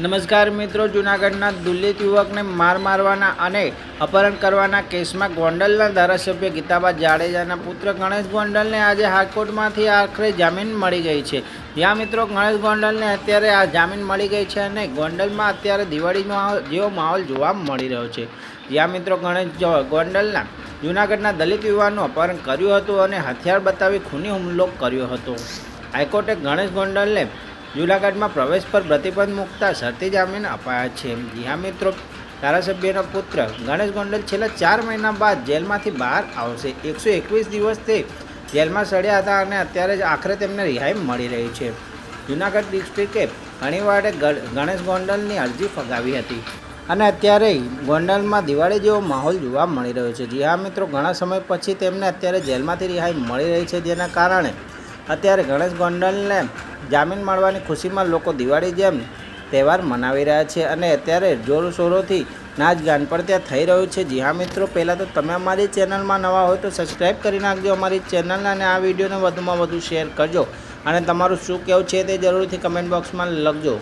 નમસ્કાર મિત્રો, જૂનાગઢના દુલિત યુવકને માર મારવાના અને અપહરણ કરવાના કેસમાં ગોંડલના ધારાસભ્ય ગીતાબા જાડેજાના પુત્ર ગણેશ ગોંડલને આજે હાઈકોર્ટમાંથી આખરે જામીન મળી ગઈ છે. જ્યાં મિત્રો, ગણેશ ગોંડલને અત્યારે આ જામીન મળી ગઈ છે અને ગોંડલમાં અત્યારે દિવાળીનો જેવો માહોલ જોવા મળી રહ્યો છે. જ્યાં મિત્રો, ગણેશ ગોંડલના જૂનાગઢના દલિત યુવાનનું અપહરણ કર્યું હતું અને હથિયાર બતાવી ખૂની હુમલો કર્યો હતો. હાઈકોર્ટે ગણેશ ગોંડલને જૂનાગઢમાં પ્રવેશ પર પ્રતિબંધ મૂકતા શરતી જામીન અપાયા છે. જ્યાં મિત્રો, ધારાસભ્યનો પુત્ર ગણેશ ગોંડલ છેલ્લા ચાર મહિના બાદ જેલમાંથી બહાર આવશે. એકસો એકવીસ દિવસ તે જેલમાં સડ્યા હતા અને અત્યારે જ આખરે તેમને રિહાઈ મળી રહી છે. જુનાગઢ ડિસ્ટ્રિક્ટે ઘણીવારે ગણેશ ગોંડલની અરજી ફગાવી હતી અને અત્યારે ગોંડલમાં દિવાળી જેવો માહોલ જોવા મળી રહ્યો છે. જી હા મિત્રો, ઘણા સમય પછી તેમને અત્યારે જેલમાંથી રિહાઈ મળી રહી છે. જેના કારણે અત્યારે ગણેશ ગોંડલને જામીન મળવાની ખુશીમાં લોકો દિવાળી જેમ તહેવાર મનાવી રહ્યા છે અને અત્યારે જોરશોરોથી નાચગાન પણ ત્યાં થઈ રહ્યું છે. જી હા મિત્રો, પહેલાં તો તમે અમારી ચેનલમાં નવા હોય તો સબસ્ક્રાઈબ કરી નાખજો અમારી ચેનલને અને આ વિડીયોને વધુમાં વધુ શેર કરજો. અને તમારું શું કહેવું છે તે જરૂરથી કમેન્ટ બોક્સમાં લખજો.